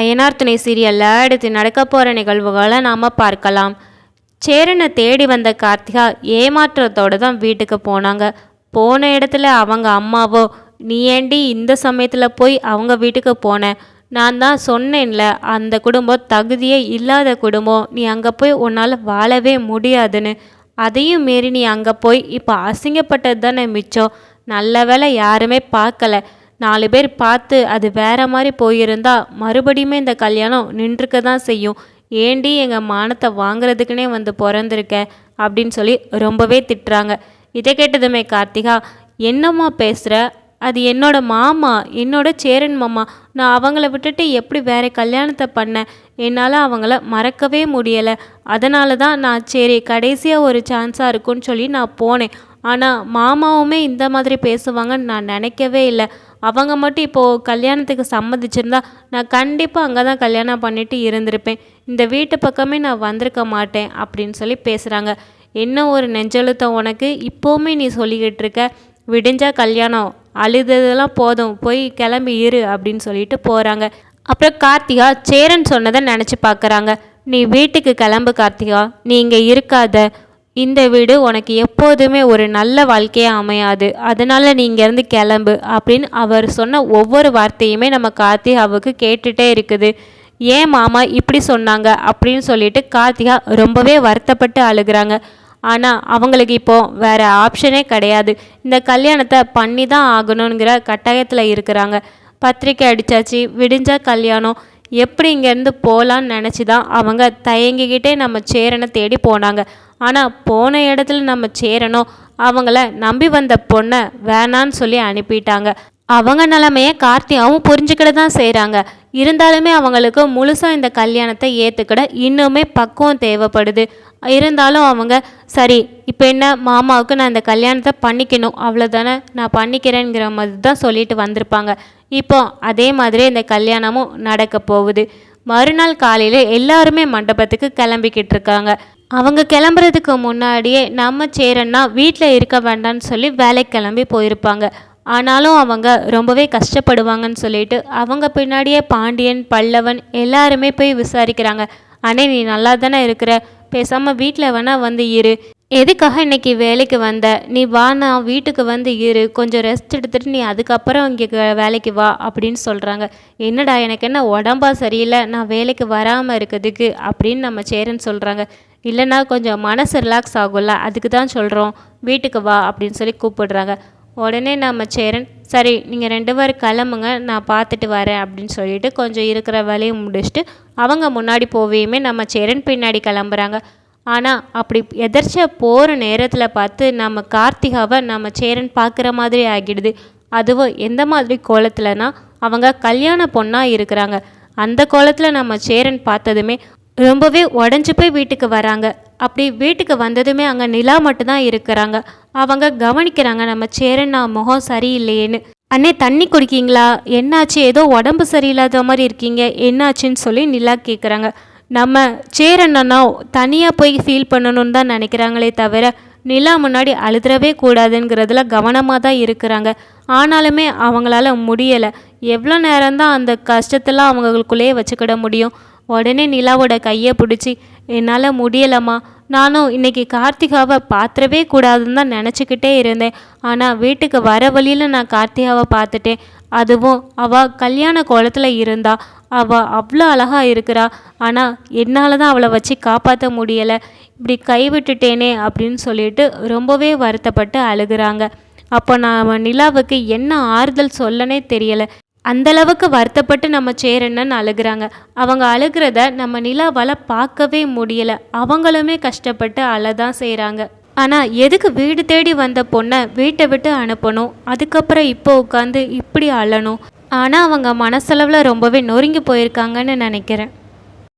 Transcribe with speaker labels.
Speaker 1: அய்யனார் துணை சீரியலில் அடுத்து நடக்க போகிற நிகழ்வுகளை நாம் பார்க்கலாம். சேரனை தேடி வந்த கார்த்திகா ஏமாற்றத்தோடு தான் வீட்டுக்கு போனாங்க. போன இடத்துல அவங்க அம்மாவோ நீ ஏண்டி இந்த சமயத்தில் போய் அவங்க வீட்டுக்கு போன? நான் தான் சொன்னேன்ல அந்த குடும்பம் தகுதியே இல்லாத குடும்பம். நீ அங்கே போய் உன்னால் வாழவே முடியாதுன்னு. அதையும் மீறி நீ அங்கே போய் இப்போ அசிங்கப்பட்டது தானே மிச்சம். நல்ல வேலை யாருமே பார்க்கல. நாலு பேர் பார்த்து அது வேற மாதிரி போயிருந்தா மறுபடியுமே இந்த கல்யாணம் நின்றுக்க தான் செய்யும். ஏண்டி எங்கள் மானத்தை வாங்குறதுக்குனே வந்து பிறந்திருக்க? அப்படின்னு சொல்லி ரொம்பவே திட்டுறாங்க. இதை கேட்டதுமே கார்த்திகா என்னம்மா பேசுகிற அது என்னோட மாமா என்னோட சேரன் மாமா. நான் அவங்கள விட்டுட்டு எப்படி வேற கல்யாணத்தை பண்ணேன் என்னால் அவங்கள மறக்கவே முடியலை. அதனால தான் நான் சரி கடைசியாக ஒரு சான்ஸாக இருக்கும்னு சொல்லி நான் போனேன். ஆனால் மாமாவுமே இந்த மாதிரி பேசுவாங்கன்னு நான் நினைக்கவே இல்லை. அவங்க மட்டும் இப்போது கல்யாணத்துக்கு சம்மதிச்சிருந்தா நான் கண்டிப்பாக அங்கே தான் கல்யாணம் பண்ணிட்டு இருந்திருப்பேன். இந்த வீட்டு பக்கமே நான் வந்திருக்க மாட்டேன் அப்படின்னு சொல்லி பேசுகிறாங்க என்ன ஒரு நெஞ்செழுத்தம் உனக்கு? இப்போவுமே நீ சொல்லிக்கிட்டு இருக்க விடிஞ்சா கல்யாணம் அழுததெல்லாம் போதும் போய் கிளம்பி இரு அப்படின்னு சொல்லிட்டு போகிறாங்க அப்புறம் கார்த்திகா சேரன் சொன்னதை நினச்சி பார்க்குறாங்க நீ வீட்டுக்கு கிளம்பு கார்த்திகா நீ இங்கே இருக்காத. இந்த வீடு உனக்கு எப்போதுமே ஒரு நல்ல வாழ்க்கையாக அமையாது. அதனால் நீ இங்கேருந்து கிளம்பு அப்படின்னு அவர் சொன்ன ஒவ்வொரு வார்த்தையுமே நம்ம கார்த்திகாவுக்கு கேட்டுகிட்டே இருக்குது. ஏன் மாமா இப்படி சொன்னாங்க? அப்படின்னு சொல்லிட்டு கார்த்திகா ரொம்பவே வருத்தப்பட்டு அழுகிறாங்க. ஆனால் அவங்களுக்கு இப்போது வேறு ஆப்ஷனே கிடையாது. இந்த கல்யாணத்தை பண்ணி தான் ஆகணுங்கிற கட்டாயத்தில் இருக்கிறாங்க. பத்திரிக்கை அடித்தாச்சு விடிஞ்சா கல்யாணம். எப்படி இங்கேருந்து போகலான்னு நினச்சி தான் அவங்க தயங்கிக்கிட்டே நம்ம சேரனை தேடி போனாங்க. ஆனால் போன இடத்துல நம்ம சேரணும். அவங்கள நம்பி வந்த பொண்ணை வேணான்னு சொல்லி அனுப்பிட்டாங்க. அவங்க நிலமையை கார்த்தியாவும் புரிஞ்சுக்கிட தான் செய்கிறாங்க இருந்தாலுமே அவங்களுக்கு முழுசாக இந்த கல்யாணத்தை ஏற்றுக்கிட இன்னுமே பக்குவம் தேவைப்படுது. இருந்தாலும் அவங்க சரி இப்போ என்ன மாமாவுக்கு நான் இந்த கல்யாணத்தை பண்ணிக்கணும். அவ்வளோதானே நான் பண்ணிக்கிறேங்கிற மாதிரி தான் சொல்லிட்டு வந்திருப்பாங்க. இப்போ அதே மாதிரி இந்த கல்யாணமும் நடக்க போகுது. மறுநாள் காலையில் எல்லாருமே மண்டபத்துக்கு கிளம்பிக்கிட்டு இருக்காங்க. அவங்க கிளம்புறதுக்கு முன்னாடியே நம்ம சேரன்னா வீட்டில் இருக்க வேண்டாம்னு சொல்லி வேலைக்கு கிளம்பி போயிருப்பாங்க. ஆனாலும் அவங்க ரொம்பவே கஷ்டப்படுவாங்கன்னு சொல்லிட்டு அவங்க பின்னாடியே பாண்டியன் பல்லவன் எல்லாருமே போய் விசாரிக்கிறாங்க. அண்ணே நீ நல்லா தானே இருக்கிற? பேசாமல் வீட்டில் வேணா வந்து இரு. எதுக்காக இன்னைக்கு வேலைக்கு வந்த? நீ வா நான் வீட்டுக்கு வந்து இரு. கொஞ்சம் ரெஸ்ட் எடுத்துட்டு நீ அதுக்கப்புறம் இங்கே வேலைக்கு வா அப்படின்னு சொல்கிறாங்க என்னடா எனக்கு என்ன உடம்பா சரியில்லை? நான் வேலைக்கு வராமல் இருக்கிறதுக்கு அப்படின்னு நம்ம சேரன் சொல்கிறாங்க இல்லைன்னா கொஞ்சம் மனசு ரிலாக்ஸ் ஆகும்ல அதுக்கு தான் சொல்கிறோம் வீட்டுக்கு வா அப்படின்னு சொல்லி கூப்பிடுறாங்க. உடனே நம்ம சேரன் சரி நீங்கள் ரெண்டு பேரும் கிளம்புங்க நான் பார்த்துட்டு வரேன் அப்படின்னு சொல்லிட்டு கொஞ்சம் இருக்கிற வேலையை முடிச்சுட்டு அவங்க முன்னாடி போவையுமே நம்ம சேரன் பின்னாடி கிளம்புறாங்க. ஆனால் அப்படி எதர்ச்சியாக போகிற நேரத்தில் பார்த்து நம்ம கார்த்திகாவை நம்ம சேரன் பார்க்குற மாதிரி ஆகிடுது. அதுவும் எந்த மாதிரி கோலத்தில்னா அவங்க கல்யாண பொண்ணாக இருக்கிறாங்க. அந்த கோலத்தில் நம்ம சேரன் பார்த்ததுமே ரொம்பவே உடஞ்சி போய் வீட்டுக்கு வராங்க. அப்படி வீட்டுக்கு வந்ததுமே அங்கே நிலா மட்டும்தான் இருக்கிறாங்க. அவங்க கவனிக்கிறாங்க நம்ம சேரண்ணா முகம் சரியில்லையேன்னு. அண்ணே தண்ணி குடிக்கீங்களா? என்னாச்சு? ஏதோ உடம்பு சரியில்லாத மாதிரி இருக்கீங்க. என்னாச்சுன்னு சொல்லி நிலா கேட்குறாங்க நம்ம சேரண்ணா தனியாக போய் ஃபீல் பண்ணணும்னு தான் நினைக்கிறாங்களே தவிர நிலா முன்னாடி அழுதுறவே கூடாதுங்கிறதுல கவனமாக தான் இருக்கிறாங்க. ஆனாலுமே அவங்களால முடியலை. எவ்வளோ நேரம்தான் அந்த கஷ்டத்தெல்லாம் அவங்களுக்குள்ளேயே வச்சுக்கிட முடியும். உடனே நிலாவோட கையை பிடிச்சி என்னால் முடியலம்மா. நானும் இன்னைக்கு கார்த்திகாவை பார்த்துடவே கூடாதுன்னு தான் நினச்சிக்கிட்டே இருந்தேன். ஆனால் வீட்டுக்கு வர வழியில் நான் கார்த்திகாவை பார்த்துட்டேன். அதுவும் அவள் கல்யாண கோலத்தில் இருந்தா. அவள் அவ்வளோ அழகாக இருக்கிறா. ஆனால் என்னால் தான் அவளை வச்சு காப்பாற்ற முடியலை. இப்படி கைவிட்டுட்டேனே அப்படின்னு சொல்லிட்டு ரொம்பவே வருத்தப்பட்டு அழுகிறாங்க. அப்போ நான் நிலாவுக்கு என்ன ஆறுதல் சொல்லனே தெரியலை. அந்தளவுக்கு வருத்தப்பட்டு நம்ம சேரண்ணன் அழுகிறாங்க. அவங்க அழுகிறத நம்ம நிலாவால் பார்க்கவே முடியலை. அவங்களுமே கஷ்டப்பட்டு அழதான் செய்கிறாங்க ஆனால் எதுக்கு வீடு தேடி வந்த பொண்ணை வீட்டை விட்டு அனுப்பணும்? அதுக்கப்புறம் இப்போ உட்காந்து இப்படி அழணும்? ஆனால் அவங்க மனசளவில் ரொம்பவே நொறுங்கி போயிருக்காங்கன்னு நினைக்கிறேன்.